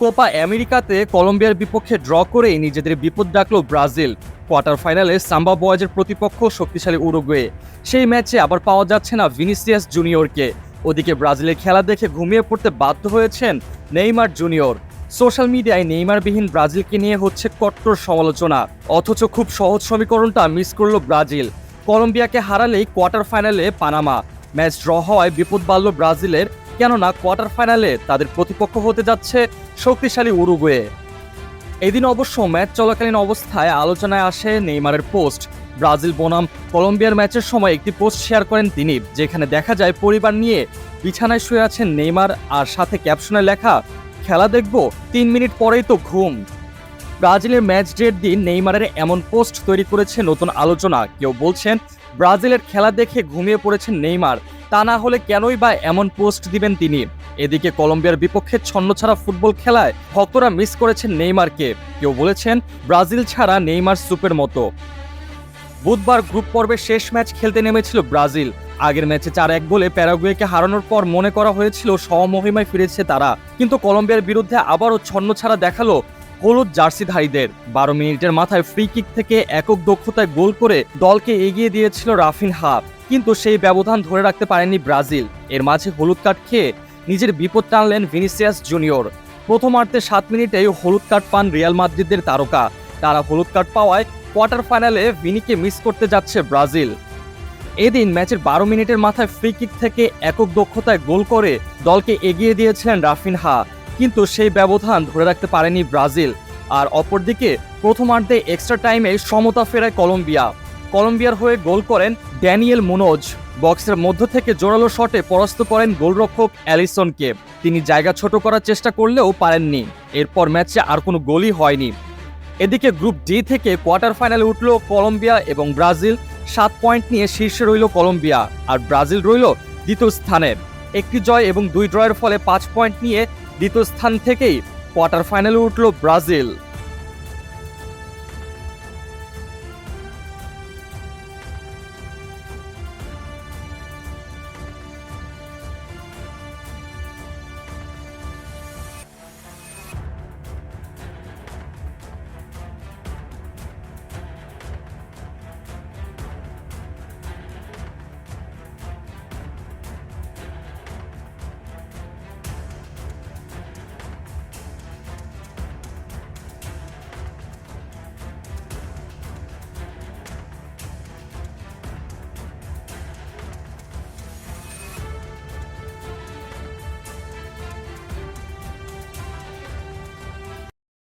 Copa আমেরিকাতে কলম্বিয়ার বিপক্ষে ড্র করেই নিজেদের বিপদ ডাকল ব্রাজিল। কোয়ার্টার ফাইনালে সাম্বা বয়েজের প্রতিপক্ষ শক্তিশালী উরুগুয়ে। সেই ম্যাচে আবার পাওয়া যাচ্ছে না ভিনিসিয়াস জুনিয়রকে। ওদিকে ব্রাজিলের খেলা দেখে ঘুমিয়ে পড়তে বাধ্য হয়েছেন নেইমার জুনিয়র। সোশ্যাল মিডিয়ায় নেইমারবিহীন ব্রাজিলকে নিয়ে হচ্ছে কট্টর সমালোচনা। অথচ খুব সহজ সমীকরণটা মিস করল ব্রাজিল। কলম্বিয়াকে হারালেই কোয়ার্টার ফাইনালে পানামা। ম্যাচ ড্র হওয়ায় বিপদ বাড়ল ব্রাজিলের কেননা কোয়ার্টার ফাইনালে তাদের প্রতিপক্ষ হতে যাচ্ছে শক্তিশালী উরুগুয়ে। এদিন অবশ্য ম্যাচ চলাকালীন অবস্থায় আলোচনায় আসে নেইমারের পোস্ট। ব্রাজিল বনাম কলম্বিয়ার ম্যাচের সময় একটি পোস্ট শেয়ার করেন তিনি, যেখানে দেখা যায় পরিবার নিয়ে বিছানায় শুয়ে আছেন নেইমার, আর সাথে ক্যাপশনে লেখা, খেলা দেখব, তিন মিনিট পরেই তো ঘুম। ব্রাজিলের ম্যাচ ডের দিন নেইমারের এমন পোস্ট তৈরি করেছে নতুন আলোচনা। কেউ বলছেন, ব্রাজিলের খেলা দেখে ঘুমিয়ে পড়েছেন নেইমার। তা না হলে কেনই বা এমন পোস্ট দিবেন তিনি? এদিকে কলম্বিয়ার বিপক্ষে ছন্ন ছাড়া ফুটবল খেলায় ভক্তরা মিস করেছেন নেইমারকে। কেউ বলেছেন, ব্রাজিল ছাড়া নেইমার সুপের মতো। বুধবার গ্রুপ পর্বের শেষ ম্যাচ খেলতে নেমেছিল ব্রাজিল। আগের ম্যাচে চার এক গোলে প্যারাগুয়েকে হারানোর পর মনে করা হয়েছিল, স্বমহিমায় ফিরেছে তারা। কিন্তু কলম্বিয়ার বিরুদ্ধে আবারও ছন্ন ছাড়া দেখাল হলুদ জার্সিধারীদের। বারো মিনিটের মাথায় ফ্রি কিক থেকে একক দক্ষতায় গোল করে দলকে এগিয়ে দিয়েছিল রাফিন হাফ কিন্তু সেই ব্যবধান ধরে রাখতে পারেনি ব্রাজিল। এর মাঝে হলুদ কার্ড খেয়ে নিজের বিপদ টানলেন ভিনিসিয়াস জুনিয়র। প্রথমার্ধে সাত মিনিটেই হলুদ কার্ড পান রিয়াল মাদ্রিদের তারকা। তারা হলুদ কার্ড পাওয়ায় কোয়ার্টার ফাইনালে ভিনিকে মিস করতে যাচ্ছে ব্রাজিল। এদিন ম্যাচের বারো মিনিটের মাথায় ফ্রি কিক থেকে একক দক্ষতায় গোল করে দলকে এগিয়ে দিয়েছিলেন রাফিনহা কিন্তু সেই ব্যবধান ধরে রাখতে পারেনি ব্রাজিল। আর অপরদিকে, প্রথমার্ধে এক্সট্রা টাইমে সমতা ফেরায় কলম্বিয়া। কলম্বিয়ার হয়ে গোল করেন ড্যানিয়েল মুনোজ। বক্সের মধ্য থেকে জোরালো শটে পরাস্ত করেন গোলরক্ষক অ্যালিসনকে। তিনি জায়গা ছোট করার চেষ্টা করলেও পারেননি। এরপর ম্যাচে আর কোনো গোলই হয়নি। এদিকে গ্রুপ ডি থেকে কোয়ার্টার ফাইনালে উঠল কলম্বিয়া এবং ব্রাজিল। সাত পয়েন্ট নিয়ে শীর্ষে রইল কলম্বিয়া। আর ব্রাজিল রইল দ্বিতীয় স্থানে। একটি জয় এবং দুই ড্রয়ের ফলে পাঁচ পয়েন্ট নিয়ে দ্বিতীয় স্থান থেকেই কোয়ার্টার ফাইনালে উঠল ব্রাজিল।